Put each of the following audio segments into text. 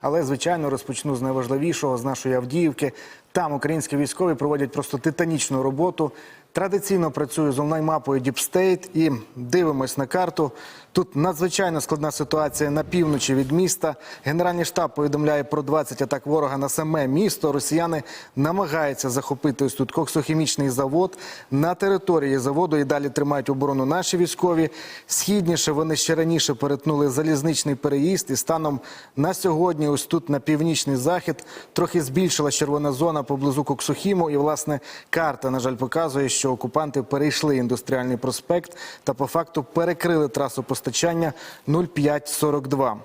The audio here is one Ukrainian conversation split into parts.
Але звичайно розпочну з найважливішого з нашої Авдіївки. Там українські військові проводять просто титанічну роботу. Традиційно працюю з онлайн-мапою State і дивимось на карту. Тут надзвичайно складна ситуація на півночі від міста. Генеральний штаб повідомляє про 20 атак ворога на саме місто. Росіяни намагаються захопити ось тут коксохімічний завод. На території заводу і далі тримають оборону наші військові. Східніше вони ще раніше перетнули залізничний переїзд. І станом на сьогодні, ось тут на північний захід, трохи збільшилась червона зона поблизу Коксохіму. І власне карта, на жаль, показує, що окупанти перейшли індустріальний проспект та по факту перекрили трасу постачання 0542.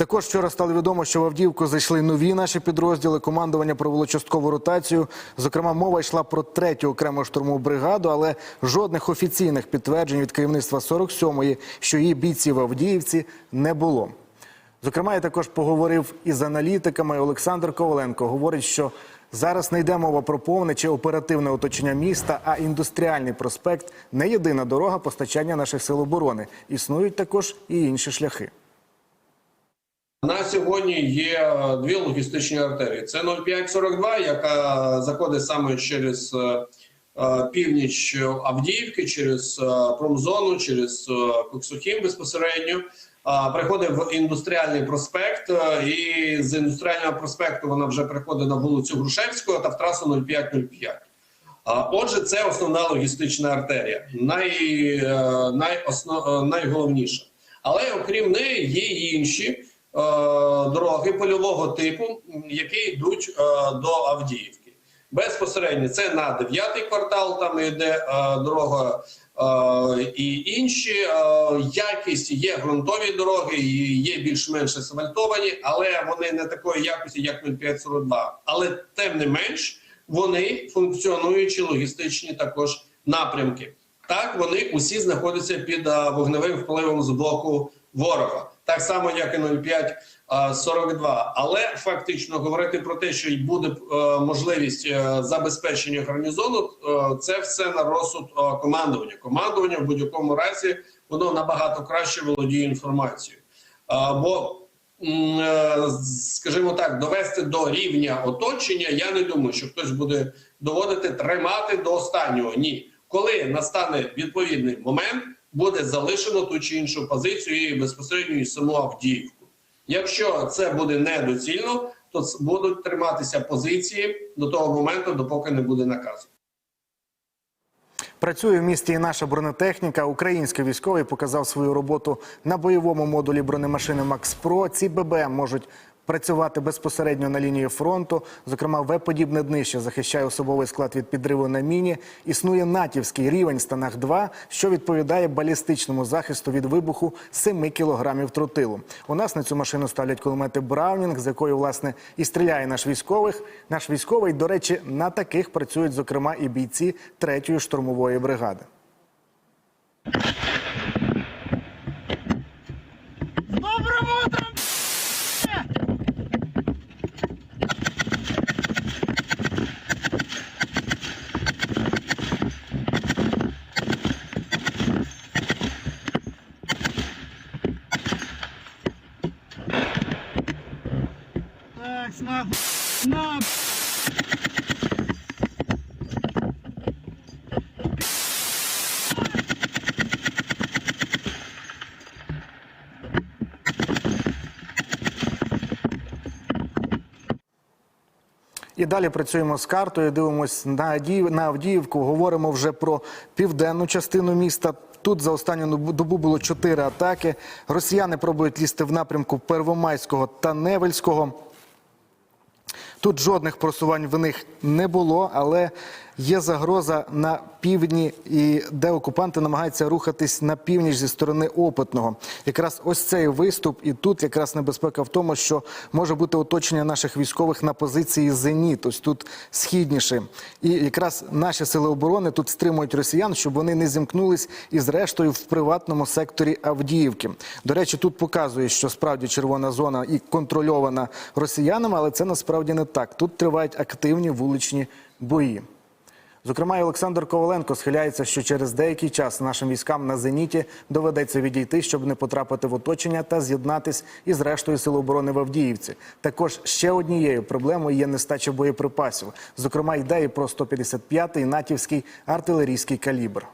Також вчора стало відомо, що в Авдіївку зайшли нові наші підрозділи. Командування провело часткову ротацію. Зокрема, мова йшла про третю окрему штурмову бригаду, але жодних офіційних підтверджень від керівництва 47-ї, що її бійці в Авдіївці не було. Зокрема, я також поговорив із аналітиками. Олександр Коваленко говорить, що зараз не йде мова про повне чи оперативне оточення міста, а індустріальний проспект не єдина дорога постачання наших сил оборони. Існують також і інші шляхи. На сьогодні є е, дві логістичні артерії. Це 0542, яка заходить саме через е, е, північ Авдіївки, через промзону, через Коксухім безпосередньо. Приходить в індустріальний проспект, е, і з індустріального проспекту вона вже приходить на вулицю Грушевського та в трасу 0505. А, Отже, це основна логістична артерія, най, е, найосно, е, найголовніша. Але окрім неї є інші е, дороги польового типу, які йдуть е, до Авдіївки. Безпосередньо це на 9 квартал, там йде е, дорога і інші. Е, якість є ґрунтові дороги, є більш-менш асфальтовані, але вони не такої якості, як 0542. Але тим не менш, вони функціонуючі логістичні також напрямки. Так, вони усі знаходяться під вогневим впливом з боку ворога, так само як і 0542. Але фактично говорити про те, що буде е, можливість е, забезпечення гарнізону, е, це все на розсуд командування. Командування в будь-якому разі воно набагато краще володіє інформацією. Бо скажімо так, довести до рівня оточення, я не думаю, що хтось буде доводити тримати до останнього. Ні, коли настане відповідний момент, буде залишено ту чи іншу позицію і безпосередньо і саму Авдіївку. Якщо це буде недоцільно, то будуть триматися позиції до того моменту, допоки не буде наказу. Працює в місті і наша бронетехніка. Український військовий показав свою роботу на бойовому модулі бронемашини Макс Про. Ці ББМ можуть працювати безпосередньо на лінії фронту. Зокрема, В-подібне днище захищає особовий склад від підриву на міні. Існує натівський рівень станах 2 що відповідає балістичному захисту від вибуху 7 кілограмів тротилу. У нас на цю машину ставлять кулемети Браунінг, з якою власне і стріляє наш військових. Наш військовий, до речі, на таких працюють зокрема і бійці 3-ї штурмової бригади. Так, на, на. І далі працюємо з картою. Дивимось на Авдіїв- на Авдіївку. Говоримо вже про південну частину міста. Тут за останню добу було чотири атаки. Росіяни пробують лізти в напрямку Первомайського та Невельського. Тут жодних просувань в них не було, але є загроза на півдні, і де окупанти намагаються рухатись на північ зі сторони опитного. Якраз ось цей виступ, і тут якраз небезпека в тому, що може бути оточення наших військових на позиції зеніт. Ось тут східніше. І якраз наші сили оборони тут стримують росіян, щоб вони не зімкнулись із рештою в приватному секторі Авдіївки. До речі, тут показує, що справді червона зона і контрольована росіянами, але це насправді не так. Тут тривають активні вуличні бої. Зокрема, і Олександр Коваленко схиляється, що через деякий час нашим військам на зеніті доведеться відійти, щоб не потрапити в оточення та з'єднатись із рештою сил оборони в Авдіївці. Також ще однією проблемою є нестача боєприпасів. Зокрема, йде і про 155-й натівський артилерійський калібр.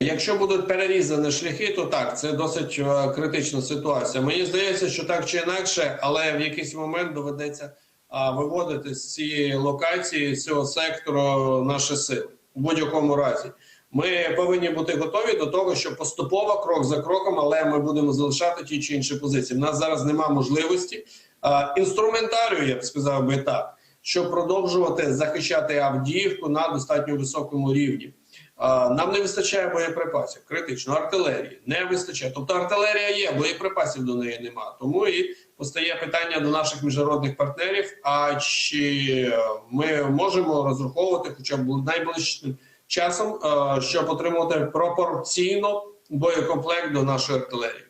Якщо будуть перерізані шляхи, то так, це досить е, критична ситуація. Мені здається, що так чи інакше, але в якийсь момент доведеться виводити з цієї локації, з цього сектору наші сили в будь-якому разі. Ми повинні бути готові до того, що поступово, крок за кроком, але ми будемо залишати ті чи інші позиції. У нас зараз немає можливості інструментарію, я б сказав би так, щоб продовжувати захищати Авдіївку на достатньо високому рівні. Нам не вистачає боєприпасів, критично артилерії не вистачає. Тобто артилерія є, боєприпасів до неї нема. Тому і постає питання до наших міжнародних партнерів: а чи ми можемо розраховувати, хоча б найближчим часом, е, щоб отримувати пропорційно боєкомплект до нашої артилерії?